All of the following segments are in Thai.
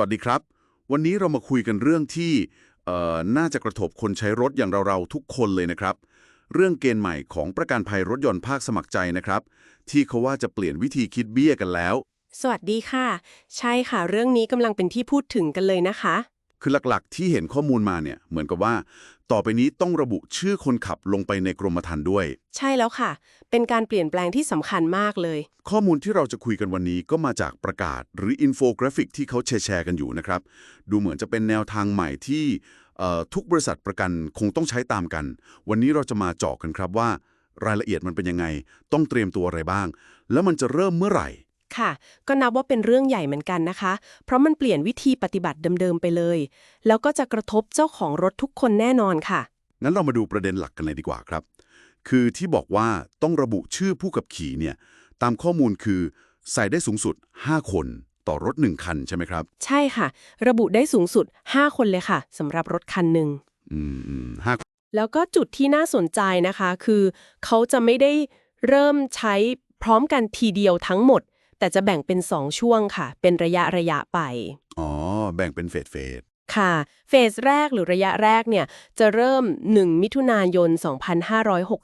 วัสดีครับ วันนี้เรามาคุยกันเรื่องที่เอ่อน่าจะกระทบคนใช้รถอย่างเราๆทุกคนเลยนะครับ เรื่องเกณฑ์ใหม่ของประกันภัยรถยนต์ภาคสมัครใจนะครับ ที่เขาว่าจะเปลี่ยนวิธีคิดเบี้ยกันแล้ว สวัสดีค่ะ ใช่ค่ะ เรื่องนี้กำลังเป็นที่พูดถึงกันเลยนะคะ คือหลักๆ ที่เห็นข้อมูลมาเนี่ยเหมือนกับว่า ต่อไปนี้ต้องระบุชื่อคนขับลงไปในกรมธรรม์ด้วย ใช่แล้วค่ะ เป็นการเปลี่ยนแปลงที่สำคัญมากเลย ข้อมูลที่เราจะคุยกันวันนี้ก็มาจากประกาศหรืออินโฟกราฟิกที่เขาแชร์ๆกันอยู่นะครับ ดูเหมือนจะเป็นแนวทางใหม่ที่เอ่อทุกบริษัทประกันคงต้องใช้ตามกัน วันนี้เราจะมาเจาะกันครับว่า รายละเอียดมันเป็นยังไง ต้องเตรียมตัวอะไรบ้าง แล้วมันจะเริ่มเมื่อไหร่ ค่ะ ก็นับว่าเป็นเรื่องใหญ่เหมือนกันนะคะ เพราะมันเปลี่ยนวิธีปฏิบัติเดิมๆไปเลย แล้วก็จะกระทบเจ้าของรถทุกคนแน่นอนค่ะ งั้นเรามาดูประเด็นหลักกันเลยดีกว่าครับ คือที่บอกว่าต้องระบุชื่อผู้ขับขี่เนี่ย ตามข้อมูลคือ ใส่ได้สูงสุด 5 คนต่อรถ 1 คันใช่ไหมครับ ใช่ค่ะ ระบุได้สูงสุด 5 คนเลยค่ะสำหรับรถคันหนึ่งอืมอืมห้าแล้วก็จุดที่น่าสนใจนะคะ คือ เขาจะไม่ได้เริ่มใช้พร้อมกันทีเดียวทั้งหมด แต่จะแบ่งเป็น 2 ช่วงค่ะ เป็นระยะระยะไป อ๋อ แบ่งเป็นเฟสเฟสค่ะ เฟสแรกหรือระยะแรกเนี่ย จะเริ่ม 1 มิถุนายน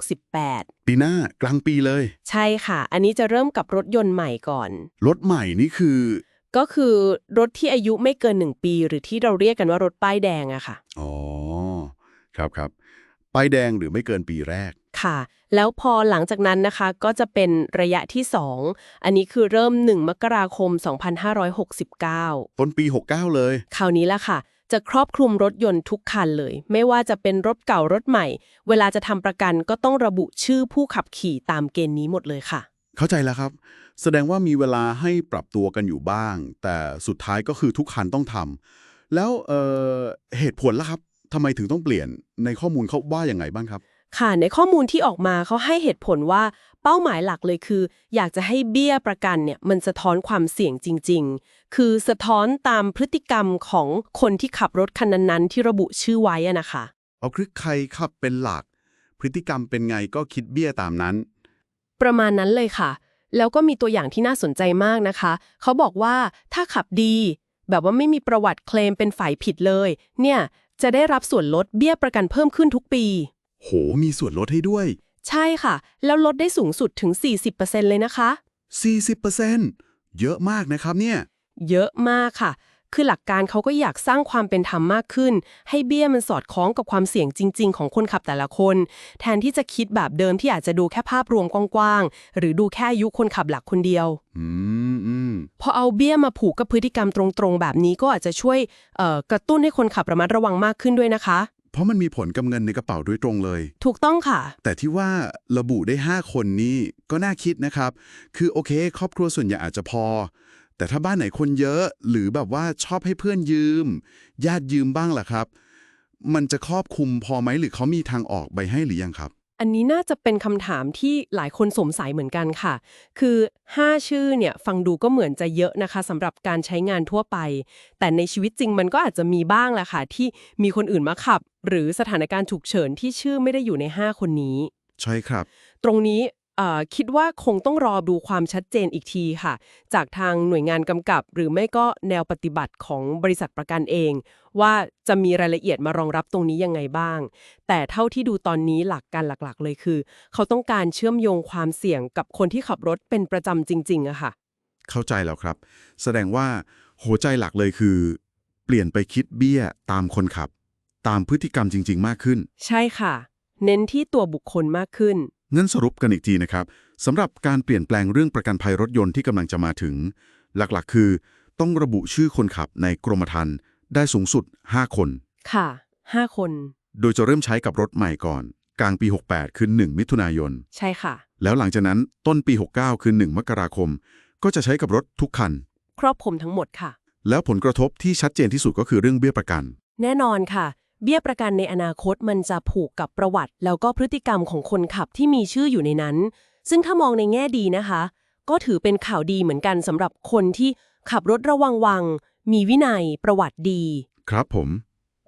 2568 ปีหน้ากลางปีเลย ใช่ค่ะ อันนี้จะเริ่มกับรถยนต์ใหม่ก่อน รถใหม่นี่คือ ก็คือรถที่อายุไม่เกิน 1 ปี หรือที่เราเรียกกันว่ารถป้ายแดงอะค่ะ อ๋อ ครับครับ ป้ายแดงหรือไม่เกินปีแรก ค่ะ แล้วพอหลังจากนั้นนะคะก็จะเป็นระยะที่ 2 อันนี้คือเริ่ม 1 มกราคม 2569 ต้นปี 69 เลย คราวนี้ละค่ะ จะครอบคลุมรถยนต์ทุกคันเลย ไม่ว่าจะเป็นรถเก่ารถใหม่ เวลาจะทำประกันก็ต้องระบุชื่อผู้ขับขี่ตามเกณฑ์นี้หมดเลยค่ะ เข้าใจแล้วครับ แสดงว่ามีเวลาให้ปรับตัวกันอยู่บ้าง แต่สุดท้ายก็คือทุกคันต้องทำแล้วเอ่อเหตุผลล่ะครับทำไมถึงต้องเปลี่ยนในข้อมูลเขาว่าอย่างไงบ้างครับ ค่ะในข้อมูลที่ออกมาเขาให้เหตุผลว่าเป้าหมายหลักเลยคือ อยากจะให้เบี้ยประกันเนี่ยมันสะท้อนความเสี่ยงจริง ๆ คือสะท้อนตามพฤติกรรมของคนที่ขับรถคันนั้นๆ ที่ระบุชื่อไว้อะนะคะเอาคือใครขับเป็นหลัก พฤติกรรมเป็นไงก็คิดเบี้ยตามนั้น ประมาณนั้นเลยค่ะ แล้วก็มีตัวอย่างที่น่าสนใจมากนะคะ เขาบอกว่าถ้าขับดี แบบว่าไม่มีประวัติเคลมเป็นฝ่ายผิดเลย เนี่ยจะได้รับส่วนลดเบี้ยประกันเพิ่มขึ้นทุกปี โห มีส่วนลดให้ด้วย ใช่ค่ะ แล้วลดได้สูงสุดถึง 40%เลยนะคะ 40%เยอะมากนะครับเนี่ย เยอะมากค่ะ คือหลักการเขาก็อยากสร้างความเป็นธรรมมากขึ้น ให้เบี้ยมันสอดคล้องกับความเสี่ยงจริง ๆ ของคนขับแต่ละคน แทนที่จะคิดแบบเดิมที่อาจจะดูแค่ภาพรวมกว้างๆ หรือดูแค่อายุคนขับหลักคนเดียว อืมอืมพอเอาเบี้ยมาผูกกับพฤติกรรมตรงๆ แบบนี้ก็อาจจะช่วยเอ่อกระตุ้นให้คนขับระมัดระวังมากขึ้นด้วยนะคะ เพราะมันมีผลกับเงินในกระเป๋าโดยตรงเลย ถูกต้องค่ะ แต่ที่ว่าระบุได้ 5 คนนี้ก็น่าคิดนะครับ คือโอเค ครอบครัวส่วนใหญ่อาจจะพอ แต่ถ้าบ้านไหนคนเยอะ หรือแบบว่าชอบให้เพื่อนยืม ญาติยืมบ้างล่ะครับ มันจะครอบคลุมพอไหมหรือเขามีทางออกไปให้หรือยังครับ อันนี้น่าจะเป็นคำถามที่หลายคนสงสัยเหมือนกันค่ะ คือ 5 ชื่อเนี่ยฟังดูก็เหมือนจะเยอะนะคะสำหรับการใช้งานทั่วไป แต่ในชีวิตจริงมันก็อาจจะมีบ้างแหละค่ะ ที่มีคนอื่นมาขับ หรือสถานการณ์ฉุกเฉินที่ชื่อไม่ได้อยู่ใน 5 คนนี้ ใช่ครับ ตรงนี้เอ่อคิดว่าคงต้องรอดูความชัดเจนอีกทีค่ะ จากทางหน่วยงานกำกับ หรือไม่ก็แนวปฏิบัติของบริษัทประกันเอง ว่าจะมีรายละเอียดมารองรับตรงนี้ยังไงบ้าง แต่เท่าที่ดูตอนนี้หลักการหลักๆ เลยคือ เขาต้องการเชื่อมโยงความเสี่ยงกับคนที่ขับรถเป็นประจำจริงๆอะค่ะ เข้าใจแล้วครับ แสดงว่าหัวใจหลักเลยคือ เปลี่ยนไปคิดเบี้ยตามคนขับ ตามพฤติกรรมจริง ๆ มากขึ้น ใช่ค่ะ เน้นที่ตัวบุคคลมากขึ้นงั้นสรุปกันอีกทีนะครับสำหรับการเปลี่ยนแปลงเรื่องประกันภัยรถยนต์ที่กำลังจะมาถึง หลักๆ คือ ต้องระบุชื่อคนขับในกรมธรรม์ ได้สูงสุด 5 คน ค่ะ 5 คน โดยจะเริ่มใช้กับรถใหม่ก่อน กลางปี 68 คือ 1 มิถุนายน ใช่ค่ะ แล้วหลังจากนั้นต้นปี 69 คือ 1 มกราคม ก็จะใช้กับรถทุกคัน ครอบคลุมทั้งหมดค่ะ แล้วผลกระทบที่ชัดเจนที่สุดก็คือเรื่องเบี้ยประกัน แน่นอนค่ะ เบี้ยประกันในอนาคตมันจะผูกกับประวัติ แล้วก็พฤติกรรมของคนขับที่มีชื่ออยู่ในนั้น ซึ่งถ้ามองในแง่ดีนะคะ ก็ถือเป็นข่าวดีเหมือนกันสำหรับคนที่ ขับรถระวังวัง มีวินัย ประวัติดี ครับผม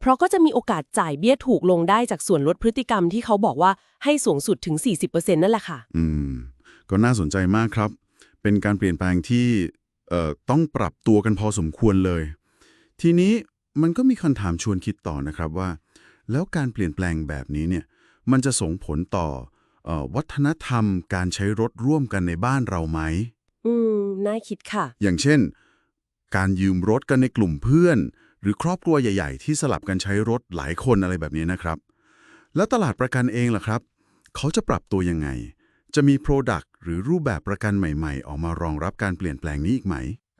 เพราะก็จะมีโอกาสจ่ายเบี้ยถูกลงได้จากส่วนลดพฤติกรรมที่เขาบอกว่าให้สูงสุดถึง 40%นั่นแหละค่ะ อืม ก็น่าสนใจมากครับ เป็นการเปลี่ยนแปลงที่เอ่อต้องปรับตัวกันพอสมควรเลย ทีนี้มันก็มีคำถามชวนคิดต่อนะครับว่า แล้วการเปลี่ยนแปลงแบบนี้เนี่ย มันจะส่งผลต่อเออวัฒนธรรมการใช้รถร่วมกันในบ้านเราไหม อืม น่าคิดค่ะ อย่างเช่น การยืมรถกันในกลุ่มเพื่อน หรือครอบครัวใหญ่ ๆ ที่สลับกันใช้รถหลายคนอะไรแบบนี้นะครับ แล้วตลาดประกันเองล่ะครับ เขาจะปรับตัวยังไง จะมี Product หรือรูปแบบประกันใหม่ ๆ ออกมารองรับการเปลี่ยนแปลงนี้อีกไหม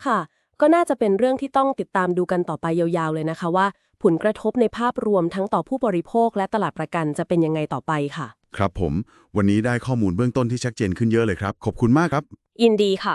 ค่ะ ก็น่าจะเป็นเรื่องที่ต้องติดตามดูกันต่อไปยาวๆเลยนะคะว่า ผลกระทบในภาพรวมทั้งต่อผู้บริโภคและตลาดประกันจะเป็นยังไงต่อไปค่ะ ครับผม วันนี้ได้ข้อมูลเบื้องต้นที่ชัดเจนขึ้นเยอะเลยครับ ขอบคุณมากครับ ยินดีค่ะ